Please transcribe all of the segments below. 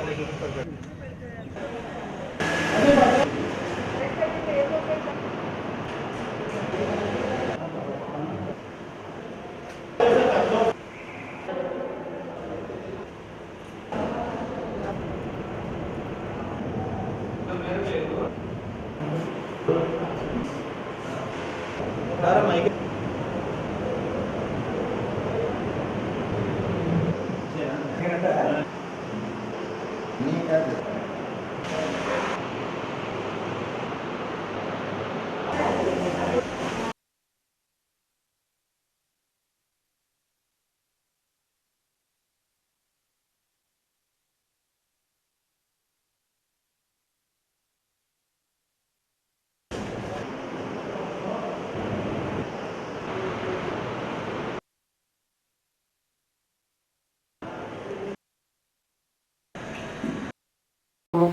లోపల చూపిస్తారు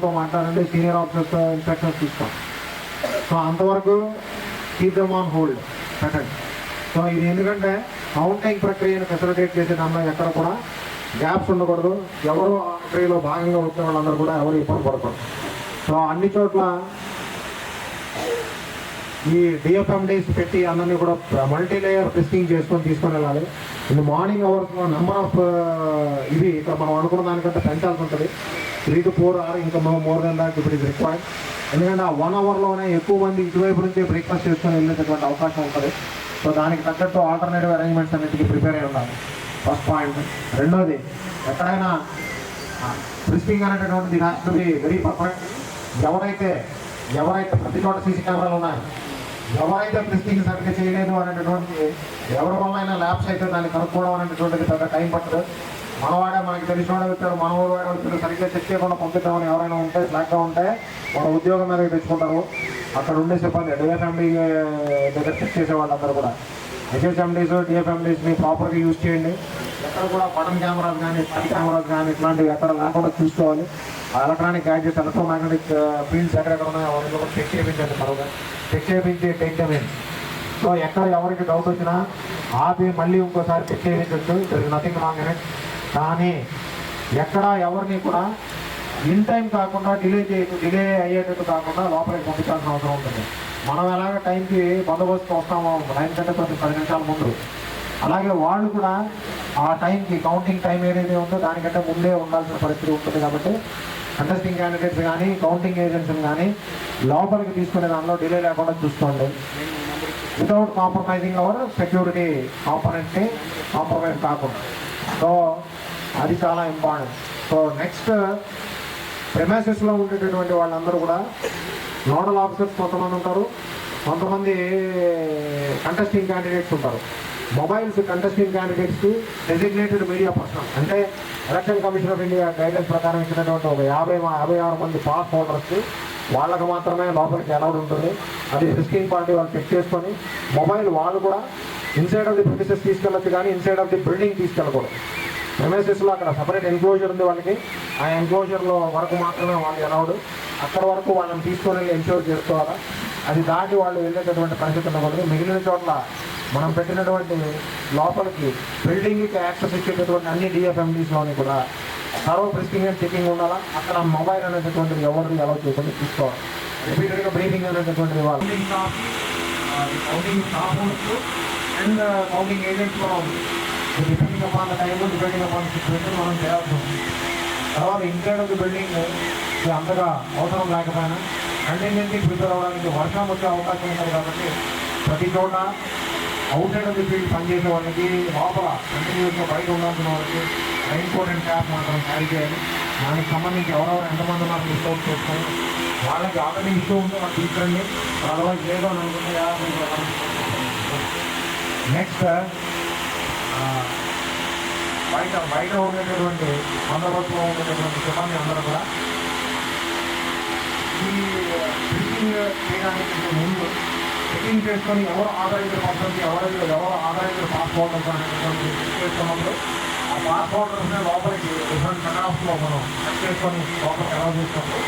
సార్ మాట్లాడండి సీనియర్ ఆఫీసర్స్ ఇన్స్ట్రక్షన్స్ తీసుకోం సో అంతవరకు కీప్ దమ్ ఆన్ హోల్డ్ పెట్టండి. సో ఇది ఎందుకంటే కౌంటింగ్ ప్రక్రియను ఫెసిలిటేట్ చేసే దానిలో ఎక్కడ కూడా గ్యాప్స్ ఉండకూడదు. ఎవరు ఆ ప్రక్రియలో భాగంగా వచ్చిన వాళ్ళందరూ కూడా ఎవరు ఇబ్బంది పడకూడదు. సో అన్ని చోట్ల ఈ డిఎఫ్ఎండేస్ పెట్టి అందరినీ కూడా మల్టీ లేయర్ టెస్టింగ్ చేసుకొని తీసుకొని వెళ్ళాలి. ఇన్ మార్నింగ్ అవర్స్లో నెంబర్ ఆఫ్ ఇది ఇక్కడ మనం అనుకున్న దానికంటే పెంచాల్సి ఉంటుంది. త్రీ టు ఫోర్ ఆర్ ఇంకా మోర్ దెన్ దాట్ ఇప్పుడు ఇది రిక్వైర్డ్ ఎందుకంటే ఆ వన్ అవర్లోనే ఎక్కువ మంది ఇటువైపు నుంచి బ్రేక్ఫాస్ట్ చేసుకొని వెళ్ళేటటువంటి అవకాశం ఉంటుంది. సో దానికి తగ్గట్టు ఆల్టర్నేటివ్ అరేంజ్మెంట్స్ అన్నిటికీ ప్రిపేర్ అయి ఉండాలి. ఫస్ట్ పాయింట్ రెండోది ఎక్కడైనా ప్రిస్టింగ్ అనేటటువంటిది has to be very perfect ఎవరైతే ఎవరైతే ప్రతి చోట సీసీ కెమెరాలు ఉన్నాయి ఎవరైతే ఫ్రిస్పింగ్ సరిగ్గా చేయలేదు అనేటటువంటి ఎవరి వల్ల అయినా ల్యాబ్స్ అయితే దాన్ని కనుక్కోవడం అనేటటువంటిది పెద్ద టైం పట్టదు. మనవాడే మనకి తెలిసిన వాడే వచ్చారు మన ఊరు వాడే వచ్చారు సరిగ్గా చెక్ చేయకుండా పంపిద్దామని ఎవరైనా ఉంటే స్లాక్గా ఉంటే మన ఉద్యోగం మీద తెచ్చుకుంటారు. అక్కడ ఉండే సిబ్బంది డిఎఫ్ఎండీ దగ్గర చెక్ చేసే వాళ్ళందరూ కూడా. హెచ్ఎస్ఎండీస్ డిఎఫ్ఎండీస్ని ప్రాపర్గా యూజ్ చేయండి. ఎక్కడ కూడా బటన్ కెమెరాస్ కానీ స్టన్ కెమెరాస్ కానీ ఇట్లాంటివి ఎక్కడ లేకుండా చూసుకోవాలి. ఎలక్ట్రానిక్ గ్యాడ్జెట్స్ ఎలక్ట్రోమాగ్నెటిక్ ఫీల్డ్స్ ఎక్కడెక్కడ ఉన్నాయో అవన్నీ కూడా చెక్ చేయించండి తర్వాత చెక్ చేయించి టేక్ దమ్ సో ఎక్కడ ఎవరికి డౌట్ వచ్చినా ఆపి మళ్ళీ ఇంకోసారి check చేయించవచ్చు it nothing wrong in it కానీ ఎక్కడ ఎవరిని కూడా ఇన్ టైం కాకుండా డిలే చేయకు డిలే అయ్యేటట్టు కాకుండా లోపలికి పంపించాల్సిన అవసరం ఉంటుంది. మనం ఎలాగ టైంకి బందోబస్తు వస్తామో నైన్ కంటే కొంచెం పది నిమిషాల ముందు. అలాగే వాళ్ళు కూడా ఆ టైంకి కౌంటింగ్ టైం ఏదైతే ఉందో దానికంటే ముందే ఉండాల్సిన పరిస్థితి ఉంటుంది కాబట్టి అండర్స్టింగ్ క్యాండిడేట్స్ కానీ కౌంటింగ్ ఏజెంట్స్ కానీ లోపలికి తీసుకునే దానిలో డిలే లేకుండా చూసుకోండి. వితౌట్ కాంప్రమైజింగ్ అవర్ సెక్యూరిటీ కాంపనెంట్ని కాంప్రమైజ్ కాకుండా. సో అది చాలా ఇంపార్టెంట్ సో నెక్స్ట్ ప్రెమైసెస్లో ఉండేటటువంటి వాళ్ళందరూ కూడా నోడల్ ఆఫీసర్స్ కొంతమంది ఉంటారు. కొంతమంది కంటెస్టింగ్ క్యాండిడేట్స్ ఉంటారు. మొబైల్స్ కంటెస్టింగ్ క్యాండిడేట్స్కి డెసిగ్నేటెడ్ మీడియా పర్సన్ అంటే election commission of India guidance ప్రకారం ఇచ్చినటువంటి ఒక యాభై యాభై ఆరు మంది పాస్ హోల్డర్స్కి వాళ్ళకు మాత్రమే లోపలికి అలౌడ్ ఉంటుంది. అది రిస్కింగ్ పార్టీ వాళ్ళు చెక్ చేసుకొని మొబైల్ వాళ్ళు కూడా ఇన్సైడ్ ఆఫ్ ది ప్రిమిసెస్ తీసుకెళ్ళచ్చు కానీ ఇన్సైడ్ ఆఫ్ ది బిల్డింగ్ తీసుకెళ్ళకూడదు. ఎంఎస్ఎస్లో అక్కడ సపరేట్ ఎన్క్లోజర్ ఉంది వాళ్ళకి. ఆ ఎన్క్లోజర్లో వరకు మాత్రమే వాళ్ళు అలౌడ్ అక్కడ వరకు వాళ్ళని తీసుకొని వెళ్ళి ఎన్షూర్ చేసుకోవాలా. అది దాటి వాళ్ళు వెళ్ళేటటువంటి పరిస్థితి ఉండకూడదు. మిగిలిన చోట్ల మనం పెట్టినటువంటి లోపలికి బిల్డింగ్కి యాక్సెస్ ఇచ్చేటటువంటి అన్ని డిఎఫ్ఎండీస్లోని కూడా సర్వ ప్రిస్కింగ్ అండ్ చెకింగ్ ఉండాలా? అక్కడ మొబైల్ అనేటటువంటిది ఎవరు అలౌ చేయకుండా తీసుకోవాలి రిపీటెడ్గా బ్రీతింగ్ అనేటటువంటిది ఇవ్వాలి. అండ్ కౌంటింగ్ ఏజెంట్స్ కూడా ఉంది depending upon the depending upon situation మనం చేయాల్సి ఉంటుంది. తర్వాత ఇన్సైడ్ ఆఫ్ ది బిల్డింగ్ అంతగా అవసరం లేకపోయినా కంటిన్యూటీ ప్రిపేర్ అవ్వడానికి వర్షం వచ్చే అవకాశం ఉంటుంది కాబట్టి ప్రతి చోట outside of the field పనిచేసే వాళ్ళకి లోపల కంటిన్యూస్గా బయట ఉండాల్సిన వాళ్ళకి రైన్ కోట్ అండ్ క్యాప్ మాత్రం క్యారీ చేయాలి దానికి సంబంధించి ఎవరెవరు ఎంతమంది ఉన్నారు లిస్ట్ అవుట్ చేసుకొని వాళ్ళకి ఆల్రెడీ ఇష్యూ ఉంటే వాళ్ళు తీసుకురండి. అదర్వైజ్ లేదో అని అనుకుంటే నెక్స్ట్ బయట బయట ఉండేటటువంటి బందోబస్తులో ఉండేటటువంటి సిబ్బంది అందరూ కూడా ఈ చెకింగ్ చేయడానికి ముందు చెకింగ్ చేసుకొని ఎవరు ఆధారిత పర్సన్కి ఎవరైతే ఎవరు ఆధారిత పాస్ హోల్డర్స్ అనేటువంటి చెక్ చేసుకున్నప్పుడు ఆ పాస్ హోల్డర్స్నే లోపలికి డిఫరెంట్ కటాఫ్లో మనం చెక్ చేసుకొని లోపలికి ఎలా చేసుకున్నప్పుడు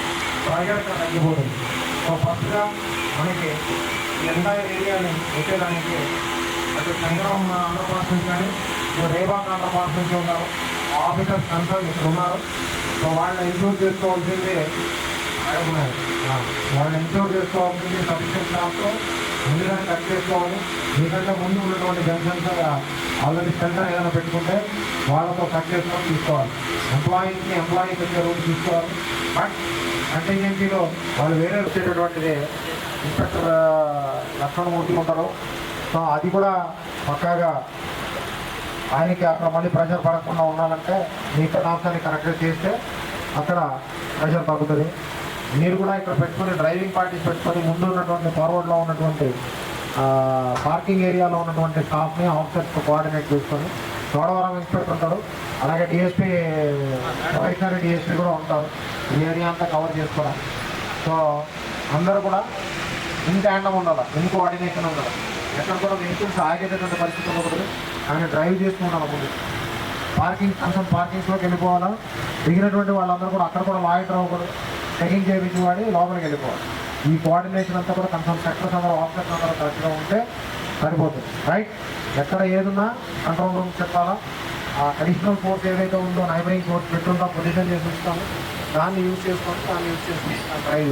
ప్రెజర్ తగ్గిపోతుంది. సో ఫస్ట్గా మనకి ఎంటైర్ ఏరియాని వచ్చేదానికి అటు చంద్రం ఆంధ్రప్రదేశ్ నుంచి కానీ ఇప్పుడు రేవాక్ ఆంధ్రప్రదేశ్ నుంచి ఉన్నారు ఆఫీసర్స్ కన్సర్న్ ఇక్కడ ఉన్నారు సో వాళ్ళని ఇన్సూర్ చేసుకోవాల్సిందే వాళ్ళు ఆ, వాళ్ళని ఇన్సూర్ చేసుకోవాల్సింది సఫిషియెంట్ స్టాఫ్తో ముందుగానే కట్ చేసుకోవాలి మీకంటే ముందు ఉన్నటువంటి జంక్షన్స్ ఆల్రెడీ స్ట్రెంత్ ఏదైనా పెట్టుకుంటే వాళ్ళతో కట్ చేసుకొని తీసుకోవాలి ఎంప్లాయీస్ని ఎంప్లాయీకి వచ్చే రూమ్ తీసుకోవాలి బట్ కంటింజెన్సీలో వాళ్ళు వేరే వచ్చేటటువంటిది ఇన్స్పెక్టర్ లక్ష్మణమూర్తి ఉంటారు సో అది కూడా పక్కాగా ఆయనకి అక్కడ మళ్ళీ ప్రెషర్ పడకుండా ఉండాలంటే మీ ఆప్షన్ని కరెక్ట్గా చేస్తే అక్కడ ప్రెషర్ తగ్గుతుంది మీరు కూడా ఇక్కడ పెట్టుకొని డ్రైవింగ్ పార్టీస్ పెట్టుకొని ముందు ఉన్నటువంటి ఫార్వర్డ్లో ఉన్నటువంటి పార్కింగ్ ఏరియాలో ఉన్నటువంటి స్టాఫ్ని ఆఫీసర్స్తో కోఆర్డినేట్ చేసుకొని చోడవరం ఇన్స్పెక్టర్ ఉంటారు అలాగే డిఎస్పీ కమిషనర్ డిఎస్పీ కూడా ఉంటారు. ఈ ఏరియా అంతా కవర్ చేసుకోవడం సో అందరూ కూడా ఇన్ ట్యాండం ఉండాలి? ఇన్ కోఆర్డినేషన్ ఉండాలి? ఎక్కడ కూడా వెహికల్స్ ఆగేటటువంటి పరిస్థితి ఉండకూడదు. ఆయన డ్రైవ్ చేస్తూ ఉండాలి ముందు? పార్కింగ్ కన్సర్న్ పార్కింగ్స్లోకి వెళ్ళిపోవాలా? దిగినటువంటి వాళ్ళందరూ కూడా అక్కడ కూడా వాయిట్ అవ్వకూడదు. చెకింగ్ చేయించి వాడి లోపలికి వెళ్ళిపోవాలి. ఈ కోఆర్డినేషన్ అంతా కూడా కన్సర్న్ సెక్టర్స్ అందరూ ఆఫీసర్స్ అందరూ కరెక్ట్గా ఉంటే సరిపోతుంది. రైట్ ఎక్కడ ఏదున్నా కంట్రోల్ రూమ్ చెప్పాలా? ఆ అడిషనల్ ఫోర్స్ ఏదైతే ఉందో నైబరింగ్ ఫోర్స్ పెట్టుందో పొజిషన్ చేసి ఉంచుతాము. దాన్ని యూజ్ చేసుకొని దాన్ని యూజ్ చేసుకొని డ్రైవ్